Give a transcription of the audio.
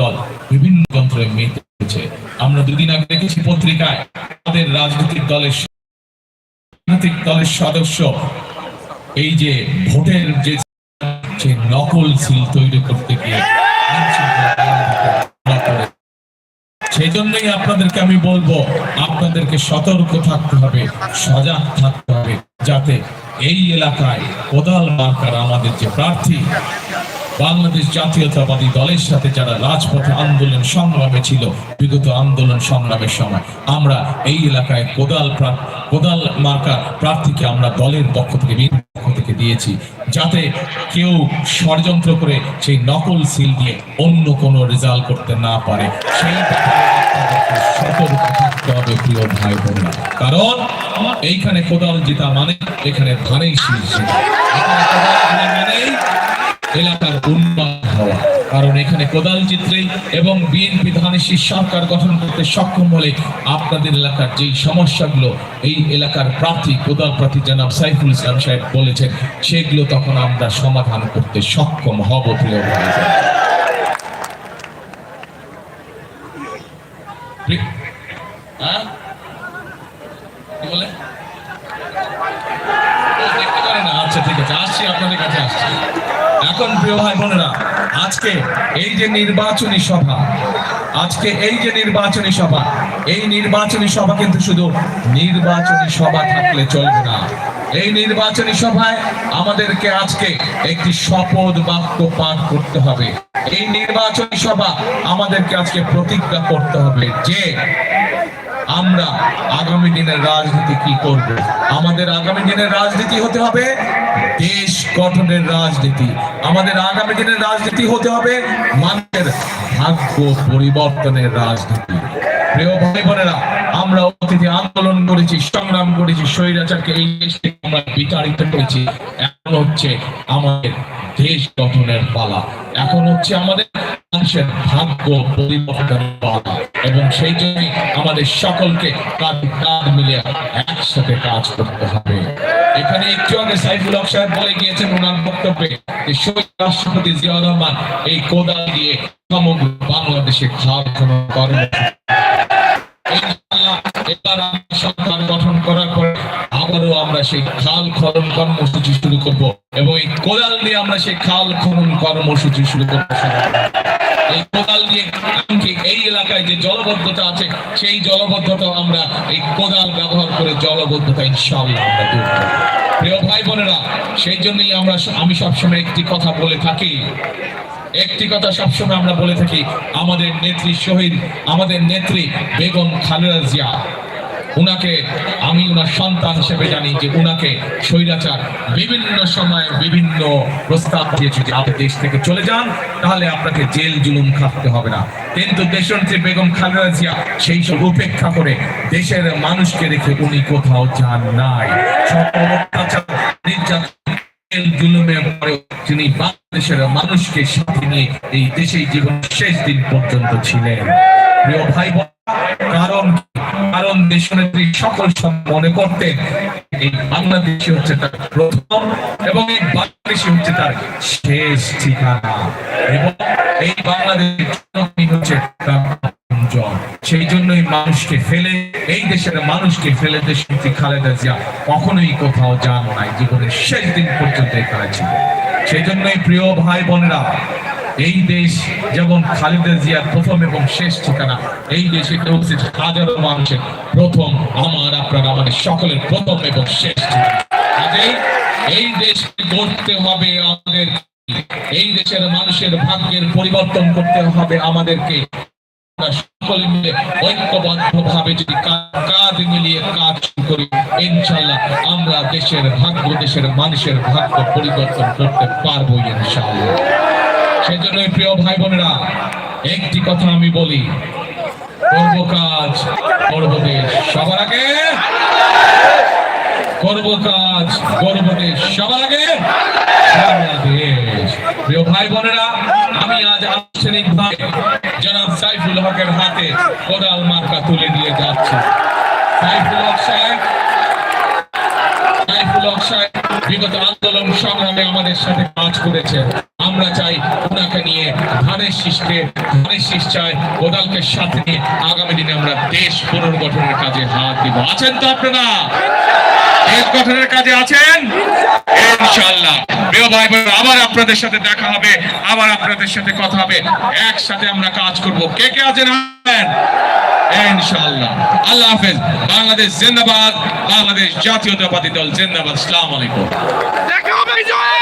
দল, বিভিন্ন যন্ত্রে মেতেছে আমরা দুদিন আগে দেখেছি পত্রিকায় আমাদের রাজনৈতিক দলের রাজনৈতিক দলের সদস্য, এই যে ভোটের যে নকল সিল তৈরি করতে গিয়ে সেই জন্যই আপনাদেরকে আমি বলব, আপনাদেরকে সতর্ক থাকতে হবে, সজাগ থাকতে হবে, যাতে এই এলাকায় কোদাল মার্কার আমাদের যে প্রার্থী বাংলাদেশ জাতীয়তাবাদী দলের সাথে যারা রাজপথে আন্দোলন সংগ্রামে ছিল, বিগত আন্দোলন সংগ্রামের সময়, আমরা এই এলাকায় কোদাল কোদাল মার্কা প্রার্থীকে আমরা দলের পক্ষ থেকে পক্ষ থেকে দিয়েছি, যাতে কেউ ষড়যন্ত্র করে সেই নকল সিল দিয়ে অন্য কোনো রেজাল্ট করতে না পারে। সেই সতর্ক থাকতে হবে কারণ, এইখানে কোদাল জেতা মানে এখানে ধানেই শীল জেতা এখানে কোদাল জেতা মানেই এলাকার উন্নয়ন হওয়া। কারণ এখানে কোদাল চিত্রেই এবং বিএনপি ধানেশীর সরকার গঠন করতে সক্ষম হলে আপনাদের এলাকার যেই সমস্যাগুলো, এই এলাকার প্রার্থী কোদাল প্রার্থী জনাব সাইফুল ইসলাম সাহেব বলেছেন, সেগুলো তখন আমরা সমাধান করতে সক্ষম হব প্রিয় হ্যাঁ? আচ্ছা ঠিক আছে। আসছি, আপনাদের কাছে আসছি। এখন প্রিয় ভাই বোনেরা, আজকে এই যে নির্বাচনী সভা, আজকে এই যে নির্বাচনী সভা, এই নির্বাচনী সভা কিন্তু শুধু নির্বাচনী সভা থাকলে চলবে না। এই নির্বাচনী সভায় আমাদেরকে আজকে একটি শপথ বাক্য পাঠ করতে হবে। এই নির্বাচনী সভা আমাদেরকে আজকে প্রতিজ্ঞা করতে হবে যে আমরা আগামী দিনের রাজনীতি কি করব? আমাদের আগামী দিনের রাজনীতি হতে হবে দেশ গঠনের রাজনীতি। আমাদের আগামী দিনের রাজনীতি হতে হবে মানুষের ভাগ্য পরিবর্তনের রাজনীতি। প্রিয় ভাই বোনেরা আমরা অতীতে আন্দোলন করেছি, সংগ্রাম করেছি, স্বৈরাচারকে এই দেশ থেকে আমরা বিতাড়িত করেছি। এখন হচ্ছে আমাদের দেশ গঠনের পালা। এখন হচ্ছে আমাদের মানুষের ভাগ্য পরিবর্তনের পালা এবং সেই জন্যই আমাদের সকলকে কাঁধ কাঁধ মিলিয়ে একসাথে কাজ করতে হবে। এখানে একটু আগে সাইফুল বলে গিয়েছেন ওনার বক্তব্যে যে শহীদ রাষ্ট্রপতি রহমান এই দিয়ে সমগ্র বাংলাদেশে এবার সরকার গঠন করার আবারও আমরা সেই খাল খনন কর্মসূচি শুরু করব এবং এই কোদাল দিয়ে আমরা সেই খাল খনন কর্মসূচি শুরু করব। দিয়ে এই এলাকায় যে জলবদ্ধতা আছে, সেই জলবদ্ধতা আমরা এই কোদাল ব্যবহার করে জলবদ্ধতা ইনশাআল্লাহ আমরা দূর করব। প্রিয় ভাই বোনেরা, সেই জন্যই আমরা আমি সবসময় একটি কথা বলে থাকি। একটি কথা সবসময় আমরা বলে থাকি, আমাদের নেত্রী শহীদ, আমাদের নেত্রী বেগম খালেদা জিয়া। উনাকে, আমি উনার সন্তান হিসেবে জানি যে উনাকে স্বৈরাচার বিভিন্ন সময় বিভিন্ন প্রস্তাব দিয়েছে যে আপনি দেশ থেকে চলে যান, তাহলে আপনাকে জেল জুলুম খাটতে হবে না। কিন্তু দেশনেত্রী বেগম খালেদা জিয়া সেই সব উপেক্ষা করে দেশের মানুষকে রেখে উনি কোথাও যান নাই। সকল অত্যাচার জুলুমের তিনি বাংলাদেশের মানুষকে সাথে নিয়ে এই দেশে জীবন শেষ দিন পর্যন্ত ছিলেন। প্রিয় ভাই কারণ দেশনেত্রী সকল মনে করতেন এই হচ্ছে তার প্রথম এবং এই হচ্ছে তার শেষ ঠিকানা। এবং এই জনগণই হচ্ছে তার সেই জন্যই মানুষকে ফেলে, এই দেশের মানুষকে ফেলে দেশনেত্রী খালেদা জিয়া কখনোই কোথাও যান নাই, জীবনের শেষ দিন পর্যন্ত এখানে ছিল। সেই জন্যই প্রিয় ভাই বোনেরা এই দেশ যেমন খালেদা জিয়ার প্রথম এবং শেষ ঠিকানা, এই দেশে উপস্থিত হাজারো মানুষের প্রথম, আমার, আপনার, আমাদের সকলের প্রথম এবং শেষ ঠিকানা। এই দেশকে গড়তে হবে আমাদের, এই দেশের মানুষের ভাগ্যের পরিবর্তন করতে হবে আমাদেরকে। সকলে মিলে ঐক্যবদ্ধ ভাবে যদি কা- কাঁধ মিলিয়ে কাজ করি ইনশাল্লাহ আমরা দেশের ভাগ্য, দেশের মানুষের ভাগ্য পরিবর্তন করতে পারব ইনশাল্লাহ সেজন্য প্রিয় ভাই বোনেরা একটি কথা আমি বলি। করব কাজ, করব দেশ। সবার আগে? করব কাজ, করব দেশ। সবার আগে? বাংলাদেশ প্রিয় ভাই বোনেরা আমি আজ আনুষ্ঠানিক ভাবে জনাব সাইফুল হকের হাতে কোদাল মার্কা তুলে দিয়ে যাচ্ছি। সাইফুল হক সাহেব বিগত আন্দোলন সংগ্রামে আমাদের সাথে কাজ করেছে। আমরা চাই ওনাকে নিয়ে ধানের শীষকে ধানের শীষ চাই কোদালকে সাথে নিয়ে আগামী দিনে আমরা দেশ পুনর্গঠনের কাজে হাত দিব। আছেন তো আপনারা? কাজে আছেন? ইনশাআল্লাহ। ভাই বোনেরা, আবার আপনাদের সাথে দেখা হবে আবার আপনাদের সাথে কথা হবে। একসাথে আমরা কাজ করব। কে কে আছেন? ইনশাআল্লাহ। আল্লাহ হাফেজ। বাংলাদেশ জিন্দাবাদ বাংলাদেশ জাতীয়তাবাদী দল জিন্দাবাদ। আসসালামু আলাইকুম। দেখা হবে জয়